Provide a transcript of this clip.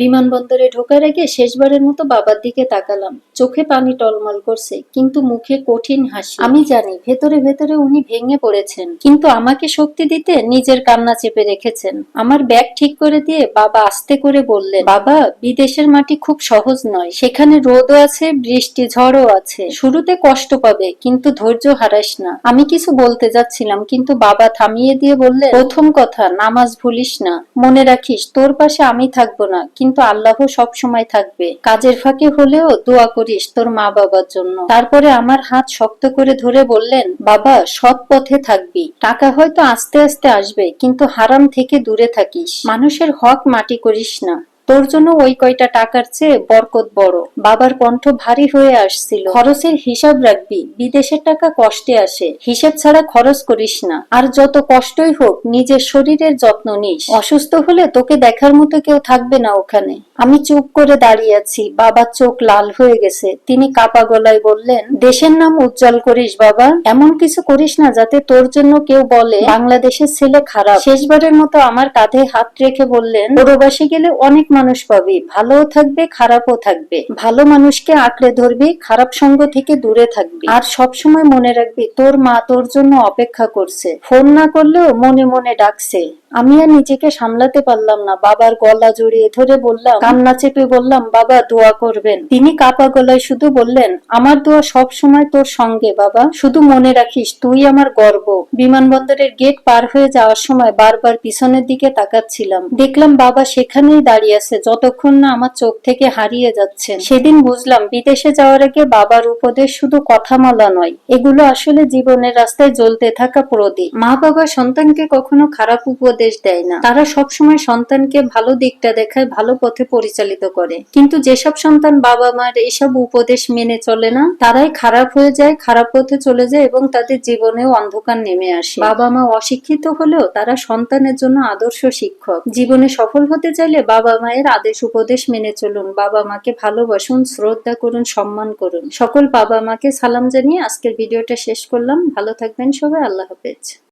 বিমানবন্দরে ঢোকার আগে শেষবারের মতো বাবার দিকে তাকালাম। চোখে পানি টলমল করছে, কিন্তু মুখে কঠিন হাসি। আমি জানি, ভেতরে ভেতরে উনি ভেঙে পড়েছেন, কিন্তু আমাকে শক্তি দিতে নিজের কান্না চেপে রেখেছেন। আমার ব্যাগ ঠিক করে দিয়ে বাবা আস্তে করে বললেন, বাবা, বিদেশের মাটি খুব সহজ নয়। সেখানে রোদও আছে, বৃষ্টি ঝড়ও আছে। শুরুতে কষ্ট পাবে, কিন্তু ধৈর্য হারাস না। আমি কিছু বলতে যাচ্ছিলাম, কিন্তু বাবা থামিয়ে দিয়ে বললেন, প্রথম কথা, নামাজ ভুলিস না। মনে রাখিস, তোর পাশে আমি থাকব না কিন্তু আল্লাহ সব সময় থাকবে। কাজের ফাঁকে হলেও দোয়া করিস তোর মা বাবার জন্য। তারপরে আমার হাত শক্ত করে ধরে বললেন, বাবা, সৎ পথে থাকবি। টাকা হয়তো আস্তে আস্তে আসবে, কিন্তু হারাম থেকে দূরে থাকিস। মানুষের হক মাটি করিস না। তোর জন্য ওই কয়টা টাকার চেয়ে বরকত বড়। বাবার কণ্ঠ ভারী হয়ে আসছিল। খরচের হিসাব রাখবি, বিদেশের টাকা কষ্টে আসে। হিসাব ছাড়া খরচ করিস না। আর যত কষ্টই হোক, নিজের শরীরের যত্ন নিস। অসুস্থ হলে তোকে দেখার মতো কেউ থাকবে না ওখানে। আমি চুপ করে দাঁড়িয়ে আছি, বাবার চোখ লাল হয়ে গেছে। তিনি কাপা গলায় বললেন, দেশের নাম উজ্জ্বল করিস, বাবা। এমন কিছু করিস না যাতে তোর জন্য কেউ বলে, বাংলাদেশের ছেলে খারাপ। শেষবারের মতো আমার কাঁধে হাত রেখে বললেন, প্রবাসে গেলে অনেক মানুষ পাবি, ভালোও থাকবে, খারাপও থাকবে। ভালো মানুষকে আঁকড়ে ধরবি, খারাপ সঙ্গ থেকে দূরে থাকবি। আর সব সময় মনে রাখবি, তোর মা তোর জন্য অপেক্ষা করছে। ফোন না করলেও মনে মনে ডাকছে। আমি আর নিজেকে সামলাতে পারলাম না, বাবার গলা জড়িয়ে ধরে বললাম, কান্না চেপে বললাম, বাবা, দোয়া করবেন। তিনি কাপা গলায় শুধু বললেন, আমার দোয়া সব সময় তোর সঙ্গে, বাবা। শুধু মনে রাখিস, তুই আমার গর্ব। বিমানবন্দরের গেট পার হয়ে যাওয়ার সময় বারবার পিছনের দিকে তাকাচ্ছিলাম। দেখলাম বাবা সেখানেই দাঁড়িয়ে আছে, যতক্ষণ না আমার চোখ থেকে হারিয়ে যাচ্ছে সেদিন বুঝলাম, বিদেশে যাওয়ার আগে বাবার উপদেশ শুধু কথা বলা নয়, এগুলো আসলে জীবনের রাস্তায় জ্বলতে থাকা প্রদীপ। মা বাবা সন্তানকে কখনো খারাপ উপদেশ দেয় না। তারা সবসময় সন্তানকে ভালো দিকটা দেখায়, ভালো পথে পরিচালিত করে। কিন্তু যেসব সন্তান বাবা মার এইসব উপদেশ মেনে চলে না, তারাই খারাপ হয়ে যায়, খারাপ পথে চলে যায় এবং তাদের জীবনেও অন্ধকার নেমে আসে। বাবা মা অশিক্ষিত হলেও তারা সন্তানের জন্য আদর্শ শিক্ষক। জীবনে সফল হতে চাইলে বাবা মায়ের আদেশ উপদেশ মেনে চলুন, বাবা মাকে ভালোবাসুন, শ্রদ্ধা করুন, সম্মান করুন। সকল বাবা মাকে সালাম জানিয়ে আজকের ভিডিওটা শেষ করলাম। ভালো থাকবেন সবাই, আল্লাহ হাফেজ।